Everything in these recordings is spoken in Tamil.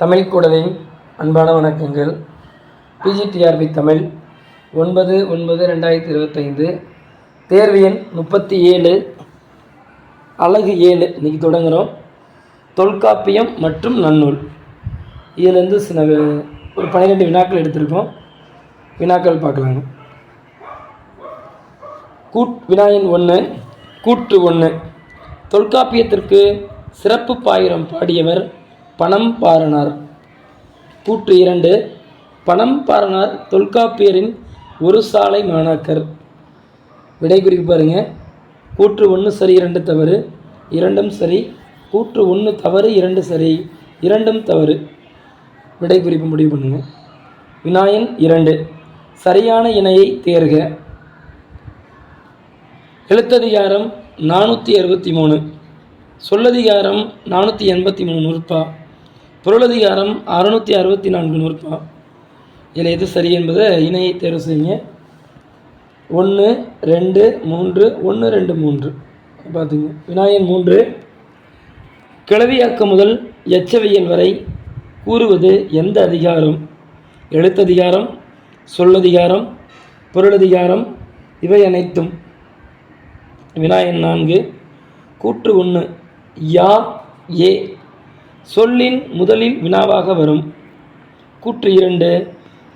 தமிழ் கூடலின் அன்பான வணக்கங்கள். பிஜிடிஆர்பி தமிழ் ஒன்பது ஒன்பது ரெண்டாயிரத்தி இருபத்தைந்து. தேர்வு எண் முப்பத்தி ஏழு. அழகு ஏழு. இன்றைக்கி தொடங்குகிறோம் தொல்காப்பியம் மற்றும் நன்னூல். இதுலேருந்து சில ஒரு பன்னிரெண்டு வினாக்கள் எடுத்திருக்கோம். வினாக்கள் பார்க்கலாங்க கூட் வினாயன் ஒன்று கூட்டு ஒன்று தொல்காப்பியத்திற்கு சிறப்பு பாயிரம் பாடியவர் பணம் பாரனார் கூற்று இரண்டு. பணம் பாரனார் தொல்காப்பியரின் ஒரு சாலை மாணாக்கர். விடை குறிப்பு பாருங்க. கூற்று ஒன்று சரி இரண்டு தவறு. இரண்டும் சரி. கூற்று ஒன்று தவறு இரண்டு சரி. இரண்டும் தவறு. விடை குறிப்பு முடிவு பண்ணுங்க. வினாயன் இரண்டு. சரியான இணையை தேர்க. எழுத்ததிகாரம் நானூற்றி அறுபத்தி மூணு. சொல்லதிகாரம் நானூற்றி எண்பத்தி மூணு நூற்பா. பொருளதிகாரம் அறுநூற்றி அறுபத்தி நான்கு நூற்பா. இதில் எது சரி என்பதை இணையை தேர்வு செய்யுங்க. ஒன்று ரெண்டு மூன்று ஒன்று ரெண்டு மூன்று. பார்த்துங்க. விநாயகன் மூன்று. கிளவியாக்கம் முதல் எச்சவியல் வரை கூறுவது எந்த அதிகாரம்? எழுத்ததிகாரம் சொல்லதிகாரம் பொருளதிகாரம் இவை அனைத்தும். விநாயகன் நான்கு. கூற்று ஒன்று. யா ஏ சொல்லின் முதலில் வினாவாக வரும். கூற்று இரண்டு.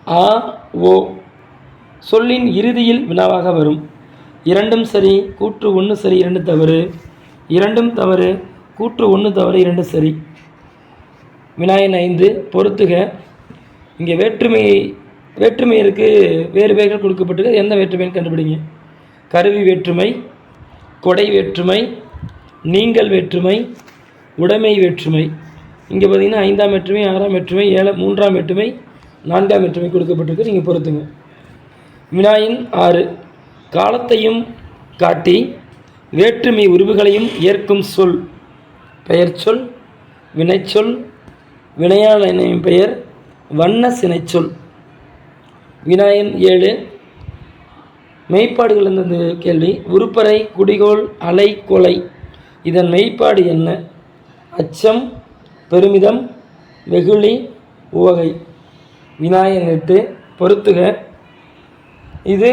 ஆ ஓ. சொல்லின் இறுதியில் வினாவாக வரும். இரண்டும் சரி கூற்று ஒன்று சரி இரண்டு தவறு. இரண்டும் தவறு கூற்று ஒன்று தவறு இரண்டு சரி. வினாயன் ஐந்து பொறுத்துக. இங்கே வேற்றுமை வேற்றுமையிற்கு வேறு பெயர்கள் கொடுக்கப்பட்டிருக்கு. எந்த வேற்றுமைன்னு கண்டுபிடிங்க. கருவி வேற்றுமை கொடை வேற்றுமை நீங்கள் வேற்றுமை உடைமை வேற்றுமை. இங்கே பார்த்தீங்கன்னா ஐந்தாம் வேற்றுமை ஆறாம் வேற்றுமை ஏழு மூன்றாம் வேற்றுமை நான்காம் வேற்றுமை கொடுக்கப்பட்டிருக்கு. நீங்கள் பொறுத்துங்க. வினாயின் ஆறு. காலத்தையும் காட்டி வேற்றுமை உருவுகளையும் ஏற்கும் சொல். பெயர் சொல் வினைச்சொல் வினையாளனின் பெயர் வண்ண சினைச்சொல். வினாயன் ஏழு. மெய்ப்பாடுகள் இருந்தது கேள்வி? உருப்பறை குடிகோள் அலை கொலை. இதன் மெய்ப்பாடு என்ன? அச்சம் பெருமிதம் வெகுளி உவகை. வினாயன் எட்டு இது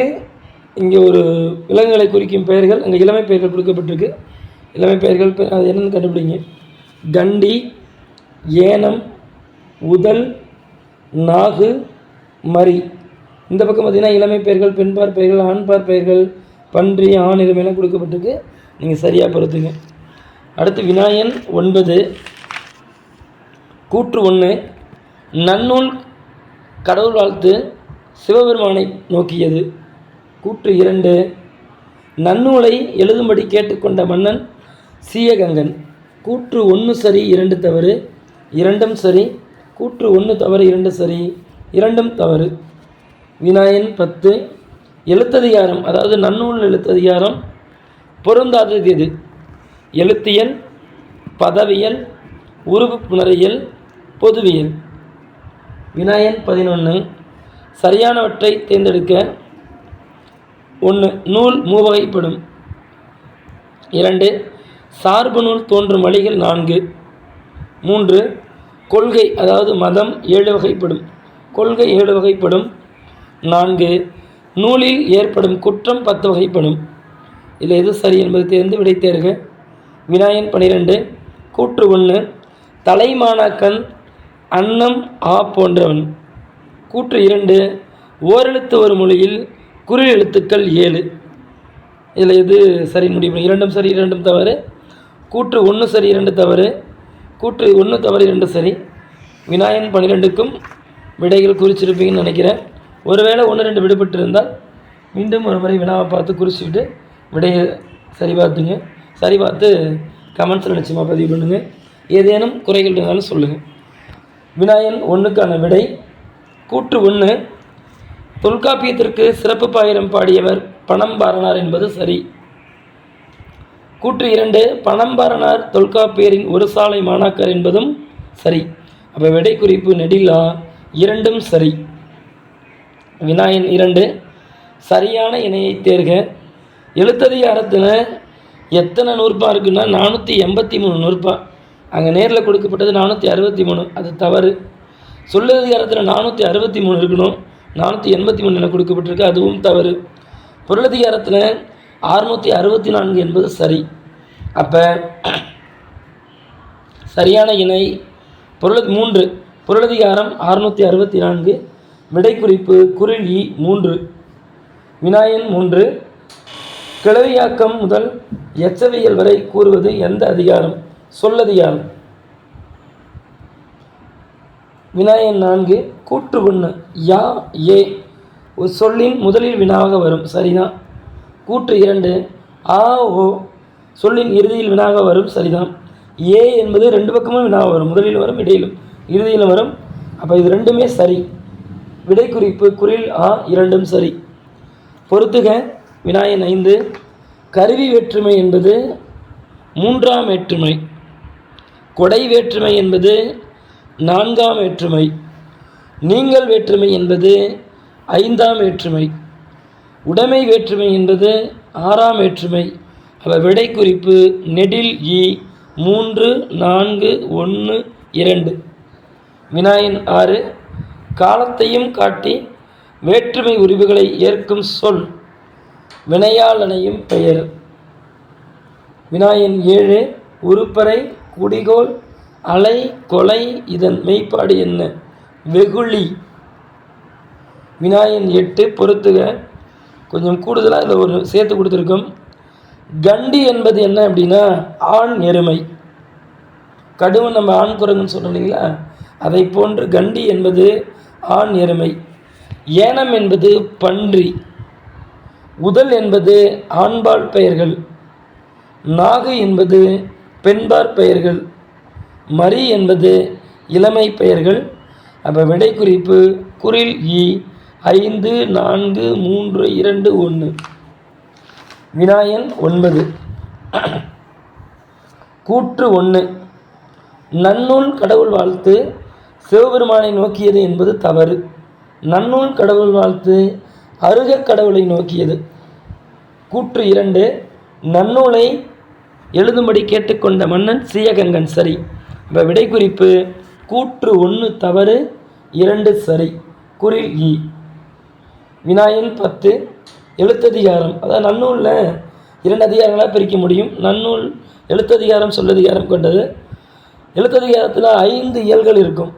இங்கே ஒரு விலங்குகளை குறிக்கும் பெயர்கள். அங்கே இளமை பெயர்கள் கொடுக்கப்பட்டிருக்கு. இளமை பெயர்கள் அது என்னென்னு கண்டுபிடிங்க. கண்டி ஏனம் உதல் நாகு மரி இந்த பக்கம் பார்த்திங்கன்னா இளமை பெயர்கள் பெண்பார் பெயர்கள் ஆண்பார் பெயர்கள் பன்றி ஆண் என கொடுக்கப்பட்டிருக்கு. நீங்கள் சரியாக பொறுத்துங்க. அடுத்து விநாயகன் ஒன்பது. கூற்று ஒன்று நன்னூல் கடவுள் வாழ்த்து சிவபெருமானை நோக்கியது. கூற்று இரண்டு நன்னூலை எழுதும்படி கேட்டுக்கொண்ட மன்னன் சீயகங்கன். கூற்று ஒன்று சரி இரண்டு தவறு இரண்டும் சரி. கூற்று ஒன்று தவறு இரண்டு சரி இரண்டும் தவறு. வினாயன் பத்து எழுத்ததிகாரம் அதாவது நன்னூல் எழுத்ததிகாரம் பொருந்தாதது எது? எழுத்தியல் பதவியல் உருவு புணரியல் பொதுவியல். வினாயன் பதினொன்று சரியானவற்றை தேர்ந்தெடுக்க ஒன்று நூல் மூவகைப்படும். இரண்டு சார்பு நூல் தோன்றும் வழிகள் நான்கு. மூன்று கொள்கை அதாவது மதம் ஏழு வகைப்படும். கொள்கை ஏழு வகைப்படும். நான்கு நூலில் ஏற்படும் குற்றம் பத்து வகைப்படும். இதில் எது சரி என்பது தேர்ந்து விடை தேர்க. வினாயன் பனிரெண்டு கூற்று ஒன்று தலைமானாக்கன் அன்னம் ஆ போன்றவன். கூற்று இரண்டு ஓரெழுத்து ஒரு மொழியில் குறில் எழுத்துக்கள் ஏழு. இதில் எது சரி முடியும்? இரண்டும் சரி இரண்டும் தவறு. கூற்று ஒன்று சரி இரண்டு தவறு. கூற்று ஒன்று தவறு இரண்டு சரி. விநாயகன் பன்னிரெண்டுக்கும் விடைகள் குறிச்சிருப்பீங்கன்னு நினைக்கிறேன். ஒருவேளை ஒன்று ரெண்டு விடுபட்டு இருந்தால் மீண்டும் ஒரு முறை வினாவை பார்த்து குறிச்சிக்கிட்டு விடையை சரி பார்த்துங்க. சரி பார்த்து கமெண்ட்ஸில் நிச்சயமாக பதிவு பண்ணுங்கள் ஏதேனும் குறைகள் இருந்தாலும் சொல்லுங்கள் வினாயல் ஒன்றுக்கான விடை. கூற்று ஒன்று தொல்காப்பியத்திற்கு சிறப்பு பாயிரம் பாடியவர் பணம்பாரனார் என்பது சரி. கூற்று இரண்டு. பணம்பாரனார் தொல்காப்பியரின் ஒரு சாலை மாணாக்கர் என்பதும் சரி. அப்போ விடை குறிப்பு நெடிலா இரண்டும் சரி. வினாயன் இரண்டு. சரியான இணையை தேர்க. எழுத்ததிகாரத்தில் எத்தனை நூற்பா இருக்குன்னா நானூற்றி எண்பத்தி மூணு நூற்பா அங்கே நேரில் கொடுக்கப்பட்டது நானூற்றி அறுபத்தி மூணு. அது தவறு. சொல்லதிகாரத்தில் நானூற்றி அறுபத்தி மூணு இருக்கணும்? நானூற்றி எண்பத்தி மூணு என கொடுக்கப்பட்டிருக்கு. அதுவும் தவறு. பொருளதிகாரத்தில் அறுநூற்றி அறுபத்தி நான்கு என்பது சரி. அப்போ சரியான இணை. பொருள் மூன்று. பொருளதிகாரம் அறுநூற்றி அறுபத்தி நான்கு. விடைக்குறிப்பு குரில் மூன்று. வினாயன் மூன்று. கிளவியாக்கம் முதல் எச்சவியல் வரை கூறுவது எந்த அதிகாரம்? சொல்லது யார்? வினாயன் நான்கு கூற்று ஒன்று யா ஏ. ஒரு சொல்லின் முதலில் வினாவாக வரும். சரிதான். கூற்று இரண்டு. ஆ ஓ. சொல்லின் இறுதியில் வினாக வரும். சரிதான். ஏ என்பது ரெண்டு பக்கமும் வினாக வரும். முதலில் வரும் இடையிலும். இறுதியிலும் வரும். அப்போ இது ரெண்டுமே சரி. விடை குறிப்பு குரில் ஆ இரண்டும் சரி. பொறுத்துக. வினாயன் ஐந்து. கருவி வேற்றுமை என்பது மூன்றாம் வேற்றுமை. கொடை வேற்றுமை என்பது நான்காம் வேற்றுமை. நீங்கள் வேற்றுமை என்பது ஐந்தாம் வேற்றுமை. உடைமை வேற்றுமை என்பது ஆறாம் வேற்றுமை. அவ விடை குறிப்பு நெடில் இ மூன்று நான்கு ஒன்று இரண்டு. வினாயின் ஆறு காலத்தையும் காட்டி வேற்றுமை உரிவுகளை ஏற்கும் சொல். வினையாளனையும் பெயர். வினாயின் ஏழு உருப்பறை குடிகோல் அலை கொலை இதன் மெய்ப்பாடு என்ன? வெகுளி. வினாயன் எட்டு பொறுத்துக. கொஞ்சம் கூடுதலாக இதில் ஒரு சேர்த்து கொடுத்துருக்கோம். கண்டி என்பது என்ன அப்படின்னா ஆண் எருமை. கடுவன் நம்ம ஆண் குரங்குன்னு சொல்கிறோம் இல்லைங்களா? அதை போன்று கண்டி என்பது ஆண் எருமை. ஏனம் என்பது பன்றி. உதல் என்பது ஆண்பால் பெயர்கள். நாகு என்பது பெண்பார் பெயர்கள். மரி என்பது இளமை பெயர்கள். அப்போ விடை குறிப்பு குரில் இ ஐந்து நான்கு மூன்று இரண்டு ஒன்று. வினாயன் ஒன்பது. கூற்று ஒன்று நன்னூல் கடவுள் வாழ்த்து சிவபெருமானை நோக்கியது என்பது தவறு. நன்னூல் கடவுள் வாழ்த்து அருகக் கடவுளை நோக்கியது. கூற்று இரண்டு. நன்னூலை எழுதும்படி கேட்டுக்கொண்ட மன்னன் சீயகங்கன் சரி. இப்போ விடை குறிப்பு கூற்று ஒன்று தவறு இரண்டு சரி. குரில் இ. வினாயன் பத்து எழுத்ததிகாரம். அதாவது நன்னூலில் இரண்டு அதிகாரங்களாக பிரிக்க முடியும். நன்னூல் எழுத்ததிகாரம் சொல்லதிகாரம் கொண்டது. எழுத்ததிகாரத்தில் ஐந்து இயல்கள் இருக்கும்.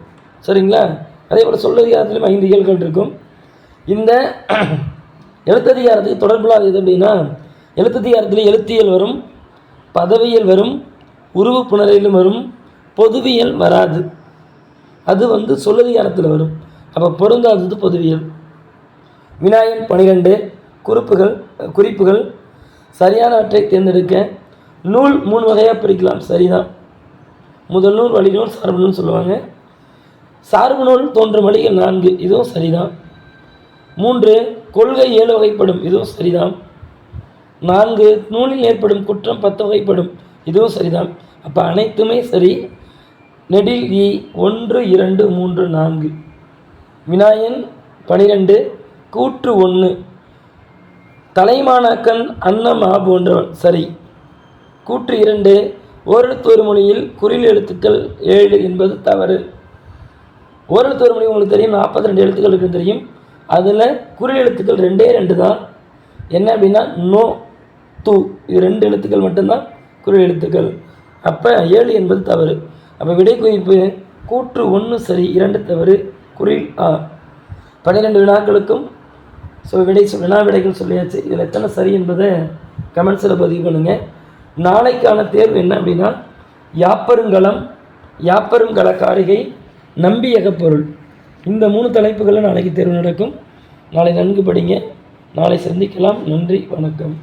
சரிங்களா? அதே போல் சொல்லதிகாரத்திலும் ஐந்து இயல்கள் இருக்கும். இந்த எழுத்ததிகாரத்துக்கு தொடர்புலாக எது அப்படின்னா எழுத்ததிகாரத்தில் எழுத்தியல் வரும். பதவியல் வரும் உருவு புணரையிலும் வரும் பொதுவியல் வராது. அது வந்து சொல்லதிகாரத்தில் வரும். அப்போ பொருந்தாதது பொதுவியல். வினாயன் பனிரெண்டு குறிப்புகள் குறிப்புகள் சரியானவற்றை தேர்ந்தெடுக்க நூல் மூணு வகையாக பிரிக்கலாம். சரிதான். முதல் நூல் வழிநூல் சார்பு நூல் சொல்லுவாங்க. சார்பு நூல் தோன்றும் வழிகள் நான்கு. இதுவும் சரிதான். மூன்று கொள்கை ஏழு வகைப்படும். இதுவும் சரிதான். நான்கு நூலில் ஏற்படும் குற்றம் பத்து வகைப்படும் இதுவும் சரிதான். அப்போ அனைத்துமே சரி. நெடில் இ ஒன்று இரண்டு மூன்று நான்கு. வினாயன் பனிரெண்டு கூற்று ஒன்று தலைமானாக்கன் அன்னமா போன்றவன். சரி. கூற்று இரண்டு ஓரெழுத்து ஒரு மொழியில் குறில் எழுத்துக்கள் ஏழு என்பது தவறு. ஓரெழுத்து ஒரு மொழி உங்களுக்கு தெரியும் நாற்பத்தி ரெண்டு எழுத்துக்கள் இருக்குன்னு தெரியும். அதில் குறில் எழுத்துக்கள் ரெண்டே ரெண்டு தான். என்ன அப்படின்னா நோ. து இது ரெண்டு எழுத்துக்கள் மட்டும்தான் குறி எழுத்துக்கள். அப்போ ஏழு என்பது தவறு. அப்போ விடை குறிப்பு கூற்று ஒன்று சரி இரண்டு தவறு குறில் ஆ. பன்னிரெண்டு வினாக்களுக்கும் ஸோ விடை சொல் வினா விடைகள் சொல்லியாச்சு. இதில் எத்தனை சரி என்பதை கமெண்ட்ஸில் பதிவு பண்ணுங்கள் நாளைக்கான தேர்வு என்ன அப்படின்னா யாப்பருங்கலம் யாப்பருங்கல காரிகை நம்பியக பொருள் இந்த மூணு தலைப்புகளில் நாளைக்கு தேர்வு நடக்கும். நாளை நன்கு படிங்க. நாளை சந்திக்கலாம். நன்றி வணக்கம்.